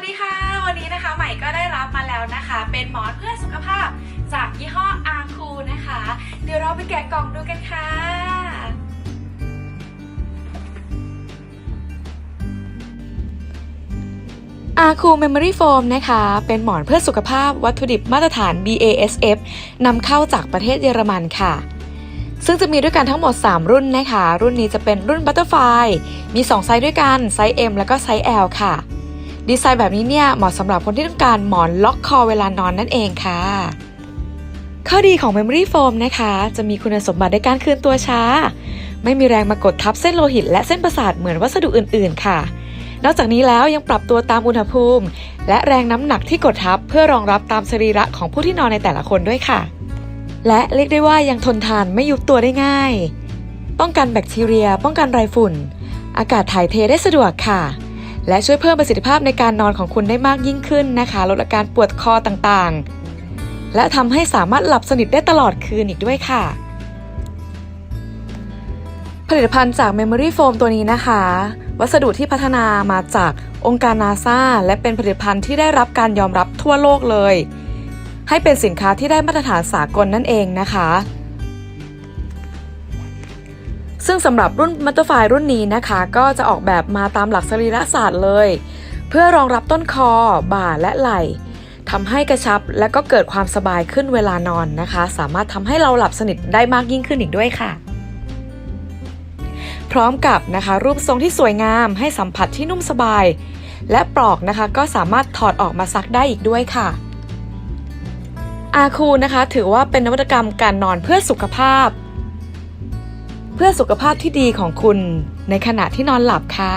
วัสดีค่ะ วันนี้นะคะใหม่ก็ได้รับมาแล้วนะคะ เป็นหมอนเพื่อสุขภาพจากยี่ห้ออาคูนะคะ เดี๋ยวเราไปแกะกล่องดูกันค่ะ อาคูเมมโมรี่โฟมนะคะ เป็นหมอนเพื่อสุขภาพวัตถุดิบมาตรฐาน BASF นำเข้าจากประเทศเยอรมันค่ะซึ่งจะมีด้วยกันทั้งหมด 3 รุ่นนะคะ รุ่นนี้จะเป็นรุ่น Butterfly มี 2 ไซส์ด้วยกัน ไซส์ M แล้วก็ไซส์ L ค่ะ ดีไซน์แบบนี้เนี่ยเหมาะสำหรับคนที่ต้องการหมอนล็อกคอเวลานอนนั่นเองค่ะ ข้อดีของ Memory Foam นะคะ จะมีคุณสมบัติในการคืนตัวช้า ไม่มีแรงมากดทับเส้นโลหิต และเส้นประสาทเหมือนวัสดุอื่น ๆ ค่ะ นอกจากนี้แล้วยังปรับตัวตามอุณหภูมิ และแรงน้ำหนักที่กดทับเพื่อรองรับตามสรีระของผู้ที่นอนในแต่ละคนด้วยค่ะ และเรียกได้ว่ายังทนทานไม่ยุบตัวได้ง่าย ป้องกันแบคทีเรีย ป้องกันไรฝุ่น อากาศถ่ายเทได้สะดวกค่ะ และช่วยเพิ่มประสิทธิภาพในการนอนของคุณได้มากยิ่งขึ้นนะคะ ลดอาการปวดคอต่างๆ และทำให้สามารถหลับสนิทได้ตลอดคืนอีกด้วยค่ะ ผลิตภัณฑ์จาก Memory Foam ตัวนี้นะคะ วัสดุที่พัฒนามาจากองค์การนาซาและเป็นผลิตภัณฑ์ที่ได้รับการยอมรับทั่วโลกเลย ให้เป็นสินค้าที่ได้มาตรฐานสากลนั่นเองนะคะ ซึ่งสำหรับรุ่นมัตเตอร์ไฟรุ่นนี้นะคะ ก็จะออกแบบมาตามหลักสรีระศาสตร์เลย เพื่อรองรับต้นคอ บ่าและไหล่ทำให้กระชับและก็เกิดความสบายขึ้นเวลานอนนะคะ สามารถทำให้เราหลับสนิทได้มากยิ่งขึ้นอีกด้วยค่ะ พร้อมกับนะคะ รูปทรงที่สวยงามให้สัมผัสที่นุ่มสบาย และปลอกนะคะก็สามารถถอดออกมาซักได้อีกด้วยค่ะอาคูนะคะ ถือว่าเป็นนวัตกรรมการนอนเพื่อสุขภาพ เพื่อสุขภาพที่ดีของคุณ ในขณะที่นอนหลับค่ะ